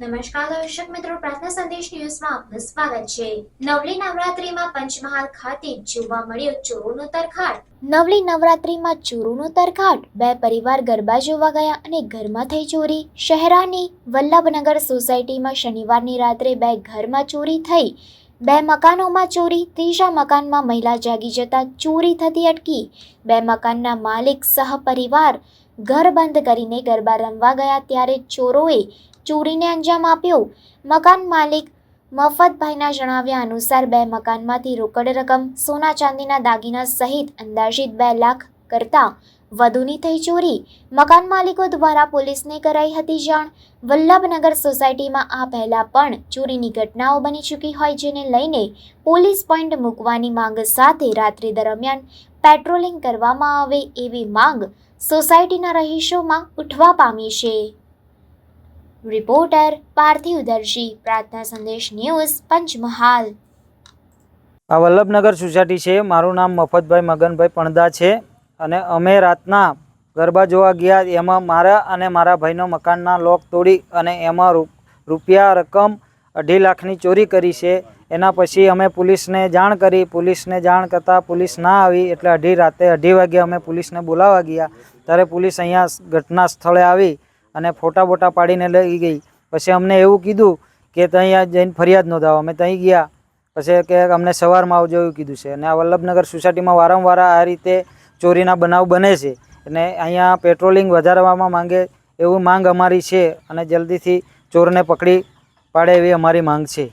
નમસ્કાર દર્શક મિત્રો, પ્રાર્થના સંદેશ ન્યૂઝમાં આપનું સ્વાગત છે. નવલી નવરાત્રીમાં પંચમહાલ ખાતે જોવા મળ્યો ચોરોનો તરખાટ. નવલી નવરાત્રીમાં ચોરોનો તરખાટ. બે પરિવાર ગરબા જોવા ગયા અને ઘરમાં થઈ ચોરી. શહેરાની વલ્લભનગર સોસાયટીમાં શનિવારની રાત્રે બે ઘરમાં ચોરી થઈ. બે મકાનોમાં ચોરી. ત્રીજા મકાનમાં મહિલા જાગી જતા ચોરી થતી અટકી. બે મકાનના માલિક સહ પરિવાર ઘર બંધ કરીને ગરબા રમવા ગયા ત્યારે ચોરોએ ચોરીને અંજામ આપ્યો. મકાન માલિક મફતભાઈના જણાવ્યા અનુસાર બે મકાનમાંથી રોકડ રકમ, સોના ચાંદીના દાગીના સહિત અંદાજિત બે લાખ કરતાં વધુની થઈ ચોરી. મકાન માલિકો દ્વારા પોલીસને કરાઈ હતી જાણ. વલ્લભનગર સોસાયટીમાં આ પહેલાં પણ ચોરીની ઘટનાઓ બની ચૂકી હોય જેને લઈને પોલીસ પોઈન્ટ મૂકવાની માંગ સાથે રાત્રિ દરમિયાન પેટ્રોલિંગ કરવામાં આવે એવી માંગ સોસાયટીના રહીશોમાં ઉઠવા પામી છે. રિપોર્ટર પાર્થિવ દર્શી, પ્રાર્થના સંદેશ ન્યૂઝ, પંચમહાલ. આ વલ્લભનગર સોસાયટી છે. મારું નામ મફતભાઈ મગનભાઈ પણદા છે અને અમે રાતના ગરબા જોવા ગયા. એમાં મારા અને મારા ભાઈનો મકાનના લોક તોડી અને એમાં રૂપિયા રકમ અઢી લાખની ચોરી કરી છે. એના પછી અમે પોલીસને જાણ કરી, પોલીસને જાણ કરતાં પોલીસ ના આવી એટલે અઢી રાતે અઢી વાગે અમે પોલીસને બોલાવવા ગયા. ત્યારે પોલીસ અહીંયા ઘટના સ્થળે આવી અને ફોટા બોટા પાડીને લઈ ગઈ. પછી અમને એવું કીધું કે ત્યાં જઈને ફરિયાદ નોંધાવો. અમે ત્યાં ગયા. પછી કે અમને સવારમાં આવજો એવું કીધું છે. અને આ વલ્લભનગર સોસાયટીમાં વારંવાર આ રીતે ચોરીના બનાવ બને છે. અને અહીંયા પેટ્રોલિંગ વધારવામાં માંગે એવું માંગ અમારી છે અને જલ્દીથી ચોરને પકડી પાડે એવી અમારી માંગ છે.